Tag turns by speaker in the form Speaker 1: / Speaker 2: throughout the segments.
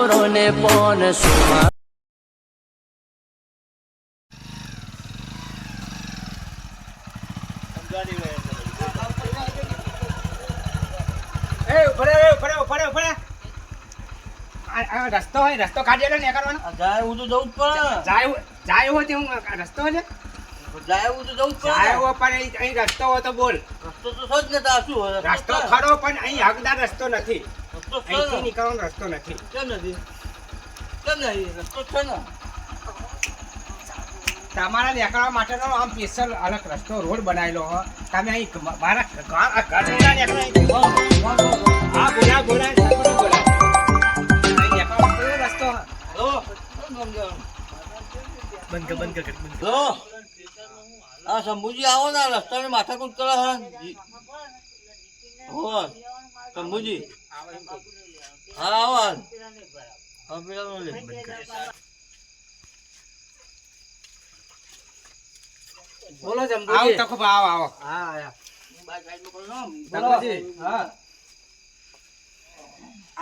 Speaker 1: મોરો ને પોન સુમા
Speaker 2: રસ્તો હોય રસ્તો કાઢી ને કરવાનો.
Speaker 3: જાય હું તો જવું જ પડે.
Speaker 2: જાય જાય હોય તો હું રસ્તો છે?
Speaker 3: જાય હું તો જવું જ
Speaker 2: જાય પણ અહીં- રસ્તો હોય તો બોલ.
Speaker 3: રસ્તો તો સજ ને શું
Speaker 2: રસ્તો. ખરો પણ અહીં હકદાર રસ્તો નથી.
Speaker 3: રસ્તો છે
Speaker 2: અહીંથી
Speaker 3: ને.
Speaker 2: નીકળવાનો રસ્તો નથી.
Speaker 3: કેમ નથી? કેમ નહીં રસ્તો છે ને.
Speaker 2: તમારા નીકળવા માટેનો આમ સ્પેશિયલ અલગ રસ્તો રોડ બનાવેલો હો. તમે અહીં મારા ઘર ઘરના નીકળો હા. નીકળવાનો કયો રસ્તો?
Speaker 3: આ શંભુજી આવો ને રસ્તાને માથાકૂટ કરો હે શંભુજી. હા. હા, પેલાનો. બોલો
Speaker 2: આવો
Speaker 3: શંભુજી
Speaker 2: તકુભા, આવો આવો
Speaker 3: હા આયા. બાર સાઈડમાં કરો ને.
Speaker 2: તકુભજી,
Speaker 3: બોલો.
Speaker 2: હા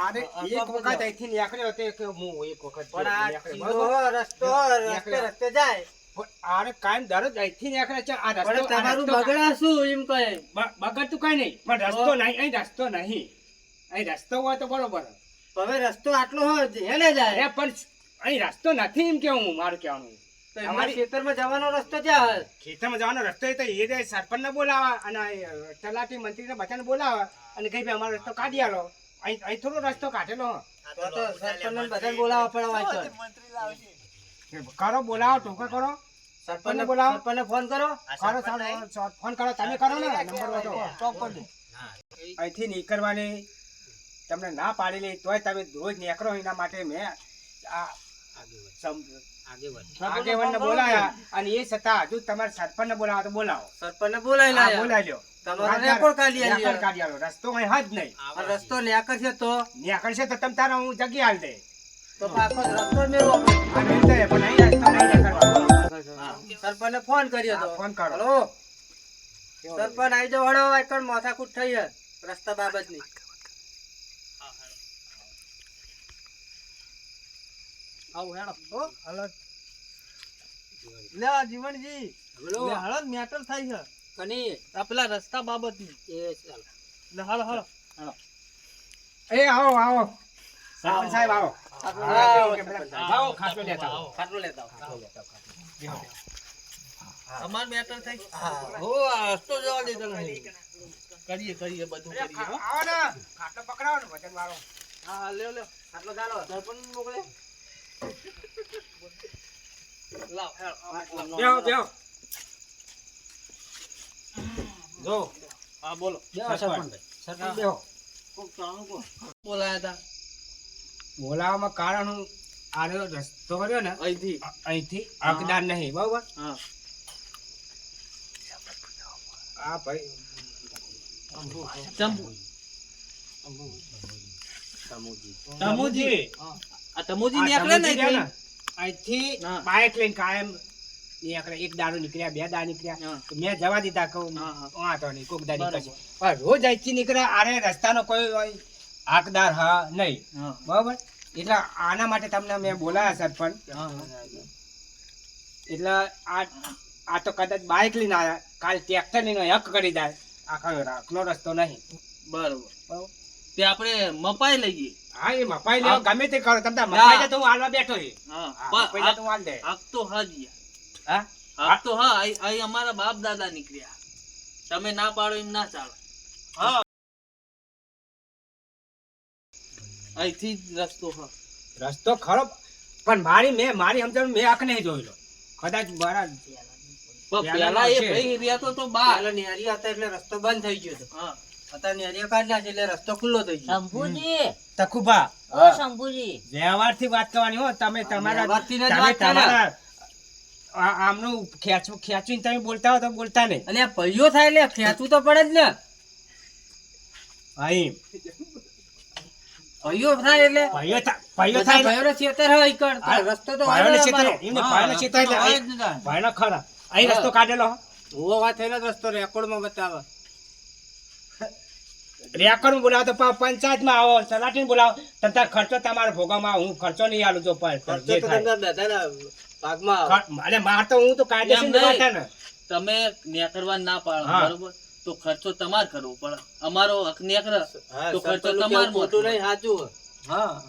Speaker 2: અરે એક વખત અહીંથી નીકળ્યો તે કે હું એક વખત
Speaker 3: પણ આ
Speaker 2: નીકળ્યો.
Speaker 3: સીધો
Speaker 2: બરોબર?
Speaker 3: રસ્તો રસ્તે રસ્તે જાય
Speaker 2: પણ કાયમ દરરોજ અહીંથી નીકળે છે આ રસ્તો
Speaker 3: તમારું બગડા શું એમ કહે
Speaker 2: બ- બગડતું કઈ નહીં પણ રસ્તો નહીં અહીં રસ્તો નહીં અહીં રસ્તો હોય તો બરોબર.
Speaker 3: હવે રસ્તો આટલો હોય હેલે જાય.
Speaker 2: અરે પણ અહીં રસ્તો નથી એમ કેવું મારું કહેવાનું. અમારી-
Speaker 3: અમારી ખેતરમાં જવાનો રસ્તો ક્યાં
Speaker 2: ખેતરમાં જવાનો રસ્તો એ તો એ રે સરપંચને બોલાવા અને તલાટી મંત્રીને બધાને બોલાવા અને કઈ ભાઈ અમારો રસ્તો કાઢી આલો. અહીં અહીં થોડો રસ્તો કાઢેલો
Speaker 3: તો તો સરપંચને બધાને બોલાવવા પડે
Speaker 2: કરો બોલાવો ટૂંકો કરો.
Speaker 3: સરપંચને
Speaker 2: બોલાવો.
Speaker 3: સરપંચને ફોન કરો.
Speaker 2: કરો સારું, ફોન કરો તમે કરો ને નંબર. ચોક કરી અહીંથી નીકળવાની તમને ના પાડેલી તોય તમે રોજ નીકળો એના માટે મેં આ આગેવાનને બોલાયા. અને એ છતાં હજુ તમારે સરપંચને બોલાવો તો બોલાવો.
Speaker 3: સરપંચને બોલાવી લાયા
Speaker 2: બોલાવી લ્યો.
Speaker 3: તમારો રેકોર્ડ કાઢી આલ્યો.
Speaker 2: રેકોર્ડ કાઢી આલ્યો. રસ્તો અહીં હદ નહીં.
Speaker 3: રસ્તો ન્યા છે તો?
Speaker 2: નીકળશે તો તમે તારા હું જગ્યા હાલ દે.
Speaker 3: તો પાછો રસ્તો મેળવો. આપણે.
Speaker 2: આ નહીં દે, પણ અહીં રસ્તો નહીં નીકળવાનો.
Speaker 3: સરપંચને ફોન કર્યો તો.
Speaker 2: ફોન કરો.
Speaker 3: સરપંચ આવી જાવ હળો એકણ માથાકૂટ થઈ રસ્તા બાબતની. આવું હેડો. હો. હલન લે જીવનજી. લે હળો મેટર થાય છે. કની આ પેલા રસ્તા બાબતની. એ ચાલ. લે હાલો હાલો.
Speaker 2: એ આવો આવો. સરપંચ સાહેબ આવો.
Speaker 3: આવો,
Speaker 2: આવો ખાટલો લેતા આવો.
Speaker 3: ખાટલો લેતા અમાર મેટર થઈ હો આ રસ્તો જવા દે તને કરીએ કરીએ બધું કરીએ હો.
Speaker 2: આવો ને ખાટલો પકડાવો ને વજન વાળો.
Speaker 3: હા લ્યો લ્યો. ખાટલો ચાલો. સરપંચ મોકલે. લાવ હેડ
Speaker 2: બેહો બેહો જો.
Speaker 3: હા બોલો.
Speaker 2: સરપંચ. સરપંચ બેહો.
Speaker 3: કોક ચાણું કો બોલાયા હતા
Speaker 2: બોલાવામાં કારણ હું આનો રસ્તો કર્યો ને
Speaker 3: અહીંથી.
Speaker 2: અહીંથી હકદાર નહીં બરોબર?
Speaker 3: હા.
Speaker 2: આ ભાઈ.
Speaker 3: ચંપુ
Speaker 2: તમુજી
Speaker 3: આ નીકળે
Speaker 2: તમુજી રહ્યા ને,
Speaker 3: અહીંથી?
Speaker 2: બાઇક લઈને કાયમ નીકળે. એક દાડો નીકળ્યા બે દાડા નીકળ્યા. મેં જવા દીધા કહું. વાંધો નહીં કોક દાડી પછી. પણ રોજ અહીંથી નીકળ્યા આરે રસ્તાનો કોઈ હોય હાકદાર હા નહીં. બરોબર? એટલે આના માટે તમને મેં બોલાયા સરપંચ. એટલે આ આ તો કદાચ બાઇક લઈને આવ્યા. કાલ ટ્રેક્ટર લઈને હક કરી જાય. આખો રાખનો રસ્તો નહીં.
Speaker 3: બરોબર.
Speaker 2: બરોબર?
Speaker 3: તે આપણે મપાઈ લઈએ.
Speaker 2: હા એ મપાઈ લેવા ગમે તે કરો તમે મપાઈ તો હું હાલવા બેઠો છે.
Speaker 3: હા.
Speaker 2: હા, મપાઈ તો હું હાલ દે.
Speaker 3: હક તો હાજી
Speaker 2: હા?
Speaker 3: હક તો હા અહીં અમારા બાપ દાદા નીકળ્યા. તમે ના પાડો એમ ના ચાલે. હા. અહીંથી જ રસ્તો હા.
Speaker 2: રસ્તો ખરો પણ મારી મેં મારી સમજણ મેં આંખ નહીં જોયેલો. કદાચ મારા
Speaker 3: પેલા એ. ભાઈ રહ્યા તો
Speaker 4: હતા એટલે રસ્તો બંધ થઈ ગયો હતો.
Speaker 3: હા.
Speaker 4: અત્યારે નેહરીઓ કાઢી નાખી એટલે રસ્તો ખુલ્લો થઈ ગયો.
Speaker 5: શંભુજી.
Speaker 2: તખુભા
Speaker 5: ઓ શંભુજી.
Speaker 2: વ્યવહારથી વાત કરવાની હો તમે તમારા તમે તમારા આમનું ખેંચવું ખેંચીને તમે બોલતા હો તો બોલતા નહીં.
Speaker 4: અને આ થાય એટલે ખેંચવું તો પડે જ ને.
Speaker 2: અહીં.
Speaker 4: ભાઈઓ થાય એટલે. છેતર હોય. રસ્તો તો
Speaker 2: છેતરે. એમને એટલે ખરા. અહીં રસ્તો કાઢેલો હો.
Speaker 4: ઊભો વાત થયેલો જ રસ્તો રેકોર્ડમાં બતાવે.
Speaker 2: રેકર્ડ બોલાવો તો પ- પંચાયતમાં આવો તલાટી બોલાવો. તમ ખર્ચો તમારો ભોગવવામાં હું ખર્ચો નહીં આલું જો પર. પર
Speaker 4: ખર્ચો તો.
Speaker 2: ખર- અરે માર તો હું તો કાયદેસર. ને.
Speaker 3: તમે નેકરવા ના પાડો બરોબર? તો ખર્ચો તમારે કરવો પણ અમારો હક નેકર. તો ખર્ચો તમાર
Speaker 4: મોટું નહીં, સાચું.
Speaker 2: હા.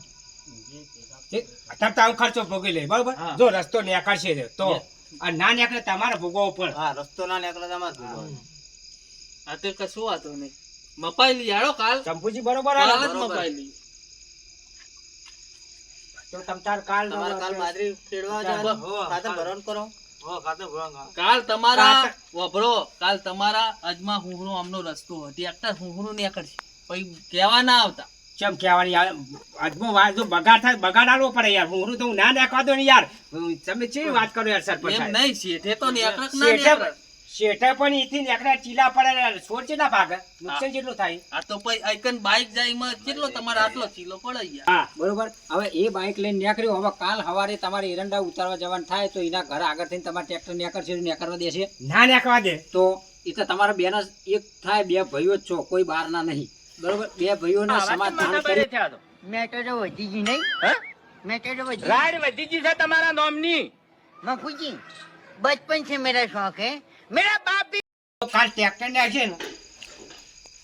Speaker 2: ખર્ચો ભોગવી લે બરોબર. જો રસ્તો નેકાળશે તો આ ના નેકળે તમારે ભોગવવો પડે.
Speaker 4: હા રસ્તો ના નીકળે તમારે ભૂગવવાનો.
Speaker 3: આ તે કશું વાતો નહીં. મપાઈ લઈ કાલ.
Speaker 2: ચંપુજી બરોબર
Speaker 3: કાલ જ મપાયેલી
Speaker 2: તો તમ તાર કાલ
Speaker 4: તમારે કાલ બાદરી ખેડવા. જવાનું?
Speaker 3: હો,
Speaker 4: ખાતર
Speaker 3: કાલ.
Speaker 4: કરો.
Speaker 3: કાલ તમારા વભરો કાલ તમારા અજમા હુહરો આમનો રસ્તો હતી. ટ્રેક્ટર હુહરો નીકળશે. પછી કહેવા ના આવતા.
Speaker 2: ચમ કહેવાની યાર અજમો વાત જો બગાડ થાય બગાડાડવો પડે યાર. હું તો હું ના નાખવા દો ને યાર. તમે ચેવી વાત કરો યાર સરપંચ
Speaker 3: એમ
Speaker 2: સાહેબ?
Speaker 3: નહીં શેઠે તો નીકળક ના નીકળક.
Speaker 2: શેઠા પણ ઈથી નેકડા ચીલા પડે છોડ ચેટલા ભાગે? નુકસાન કેટલું થાય.
Speaker 3: આ તો પછી આઈકન બાઇક જાય માં કેટલો તમારે આટલો ચીલો પડે
Speaker 2: હા
Speaker 5: બરોબર. હવે એ બાઇક લઈને નેકળ્યો. હવે કાલ સવારે તમારે એરંડા ઉતારવા જવાનું થાય તો એના ઘર આગળ થઈને તમારે ટ્રેક્ટર નેકળશે નેકળવા દેશે
Speaker 2: ના નેકળવા દે.
Speaker 5: તો એ તો તમારા બેના એક થાય બે ભાઈઓ છો કોઈ બહારના નહીં. બરોબર? બે ભાઈઓના સમાધાન કરી
Speaker 6: મેટર વધી ગઈ નહીં. હે? મેટર વધી રાડ વધી ગઈ છે તમારા નોમની. મફુજી બચપન છે મેરા શોખ હે? મેરા બાપ
Speaker 2: બી કાલ ટ્રેક્ટર ને છે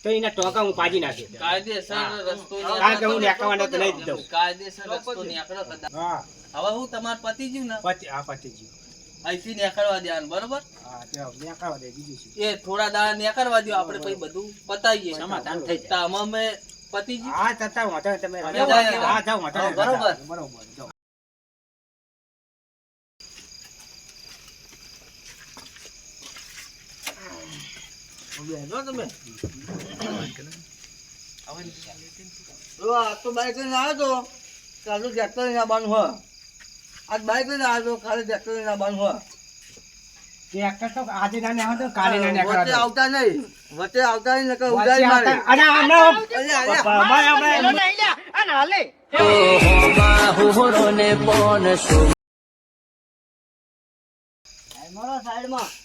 Speaker 2: તો એના ટોકા હું પાજી નાખી.
Speaker 3: કાયદેસર રસ્તો
Speaker 2: કારણ કે હું નેકાવાનો તો નહીં દઉં.
Speaker 3: કાયદેસર રસ્તો નેકડો કદા
Speaker 2: હા.
Speaker 3: હવે હું તમાર પતિ જીવ ને
Speaker 2: પતિ આ પતિ જીવ
Speaker 3: અહીંથી નેકળવા દેવાનું બરોબર?
Speaker 2: હા તે નેકળવા દે બીજું શું?
Speaker 3: એ થોડા દાડા નેકળવા દો આપણે પછી બધું પતાવીએ.
Speaker 5: સમાધાન થઈ જાય.
Speaker 3: અમે પતિજી
Speaker 2: હા તતા વાંધો તમે હા જાવ વાંધો
Speaker 3: બરોબર.
Speaker 2: બરોબર
Speaker 3: બેહો તમે આ તો બાઈક લઈને આવ્યો તો કાલનું ટ્રેક્ટર લઈને આવવાનું હોય આજ બાઈક લઈને આવ્યો કાલે ટ્રેક્ટર લઈને આવવાનું હોય
Speaker 2: ટ્રેક્ટર તો આજે ના નેવા તો કાલે ના નેવા
Speaker 3: વચ્ચે આવતા નહીં વચ્ચે આવતા નહીં નકર ઉડાઈ મારે અને આના
Speaker 2: બાબા આપણે
Speaker 6: નહીં લે અને હાલે
Speaker 1: ઓહો બા હુરોને પોન
Speaker 6: સુ મારો
Speaker 3: સાઈડમાં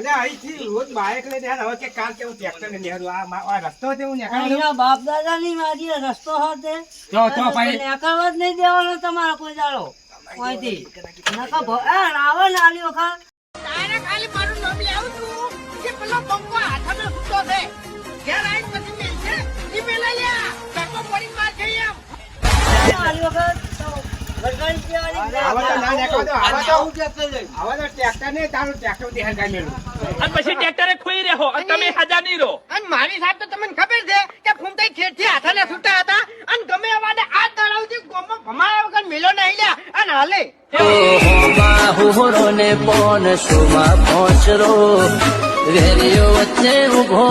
Speaker 6: हूँ
Speaker 2: અહીંથી રોજ બાઇક લઈને યાર હવે કે કાલ કેવું ટ્રેક્ટર ને નીકળ્યું. આ આ રસ્તો તે હું નીકળવાનો.
Speaker 6: બાપ દાદા ની મારી રસ્તો હતો
Speaker 2: જો તો ભાઈ.
Speaker 6: નીકળવા જ નહીં દેવાનો તમારો કોઈ દાડો. અહીંથી. નકા ભ- એ રાવણ આલી વખત તારે ખાલી મારું નામ લેવું તું. વરગાડી દેવાની
Speaker 2: આવા તો ના નીકળવા દો. આવા તો
Speaker 3: આવું ટ્રેક્ટર લઈ
Speaker 2: આવા તો ટ્રેક્ટર ને તારું ટ્રેક્ટર દેહાડ કાઢી મેલું.
Speaker 6: અને મારી સાથે તો તમને ખબર છે કે ફૂમતાઈ ઠેઠથી હાથાને છૂટા હતા અને ગમે આ તળાવથી ગોમમાં ભમાયા વગર મેલો નહીં લ્યા અને હાલે
Speaker 1: હુહરો ને પોન સુમા પહોંચરો વેરીઓ વચ્ચે ઊભો